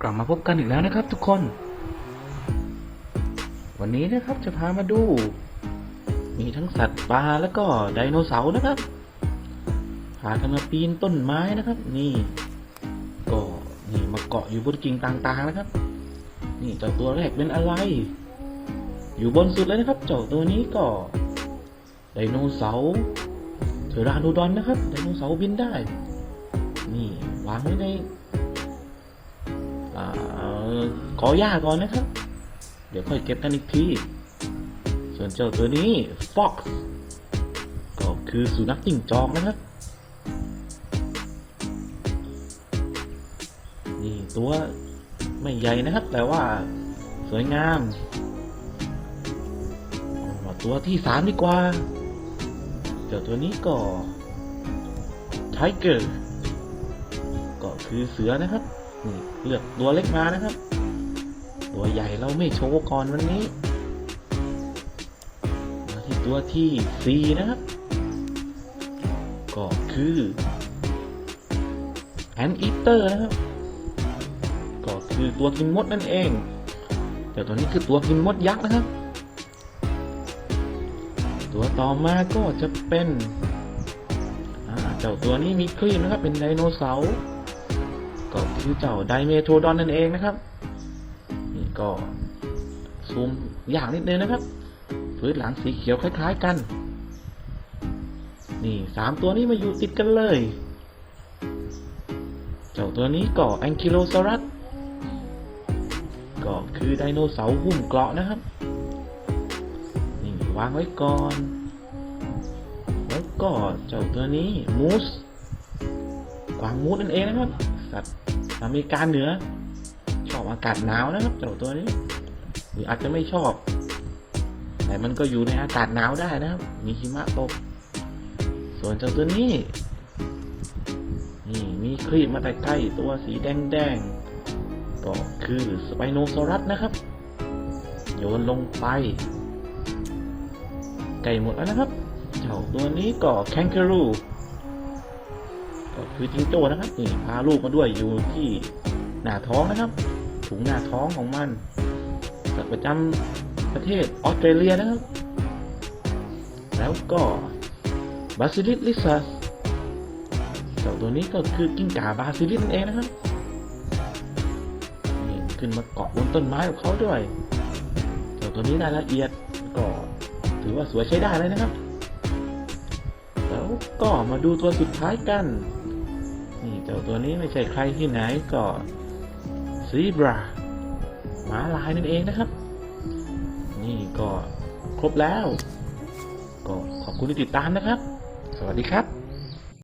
กลับมาพบกันอีกแล้วนะครับ ทุกคน วันนี้นะครับจะพามาดู มีทั้งสัตว์ป่าแล้วก็ไดโนเสาร์นะครับพากันมาปีนต้นไม้นะครับ นี่ ก็นี่มาเกาะอยู่บนกิ่งต่างๆนะครับ นี่เจ้าตัวแรกเป็นอะไร อยู่บนสุดเลยนะครับเจ้าตัวนี้ก็ไดโนเสาร์เทอราโนดอนนะครับไดโนเสาร์บินได้ นี่วางไว้ในากอหญ้าก่อนนะครับ เดี๋ยวค่อยเก็บกันอีกที ส่วนเจ้าตัวนี้ Fox ก็คือสุนัขจิ้งจอกนะครับ นี่ตัวไม่ใหญ่นะครับ แต่ว่าสวยงามมาตัวที่สามดีกว่า เจ้าตัวนี้ก็ Tiger ก็คือเสือนะครับ นี่เลือกตัวเล็กมานะครับ ตัวใหญ่เราไม่โชว์ก่อนวันนี้ มาที่ตัวที่สี่นะครับ ก็คือแอนอีเตอร์นะครับ ก็คือตัวกินมดนั่นเอง แต่ตัวนี้คือตัวกินมดยักษ์นะครับ ตัวต่อมาก็จะเป็นเจ้าตัวนี้มีครีมนะครับ เป็นไดโนเสาร์ ก็คือเจ้าไดเมโทรดอนนั่นเองนะครับ ก็ซูมอย่างนิดนึงนะครับพื้นหลังสีเขียวคล้าย ๆกัน นี่สามตัวนี้มาอยู่ติดกันเลย เจ้าตัวนี้ก็แองคิโลซอรัสก็คือไดโนเสาร์หุ้มเกราะนะครับ นี่วางไว้ก่อน แล้วก็เจ้าตัวนี้มูสกวางมูสนั่นเองนะครับ สัตว์อเมริกาเหนือ อบอากาศหนาวนะครับเจ้าตัวนี้ หรืออาจจะไม่ชอบ แต่มันก็อยู่ในอากาศหนาวได้นะครับ มีหิมะตก ส่วนเจ้าตัวนี้ นี่มีครีบมาแต่ใกล้ตัวสีแดงๆ ก็คือสไปโนซอรัสนะครับ โยนลงไปไก่หมดแล้วนะครับ เจ้าตัวนี้ก็แคนการูก็คือจิงโจ้นะครับนี่พาลูกมาด้วยอยู่ที่หน้าท้องนะครับ ถุงหน้าท้องของมันสัตว์ประจำประเทศออสเตรเลียนะครับ แล้วก็บาซิลิสลิซัสเจ้าตัวนี้ก็คือกิ้งก่าบาซิลิสนั่นเองนะครับขึ้นมาเกาะบนต้นไม้ของเขาด้วยเจ้าตัวนี้รายละเอียดก็ถือว่าสวยใช้ได้เลยนะครับ แล้วก็มาดูตัวสุดท้ายกัน นี่เจ้าตัวนี้ไม่ใช่ใครที่ไหนก็ ซีบราหมาลายนั่นเองนะครับ นี่ก็ครบแล้ว ก็ขอบคุณที่ติดตามนะครับ สวัสดีครับ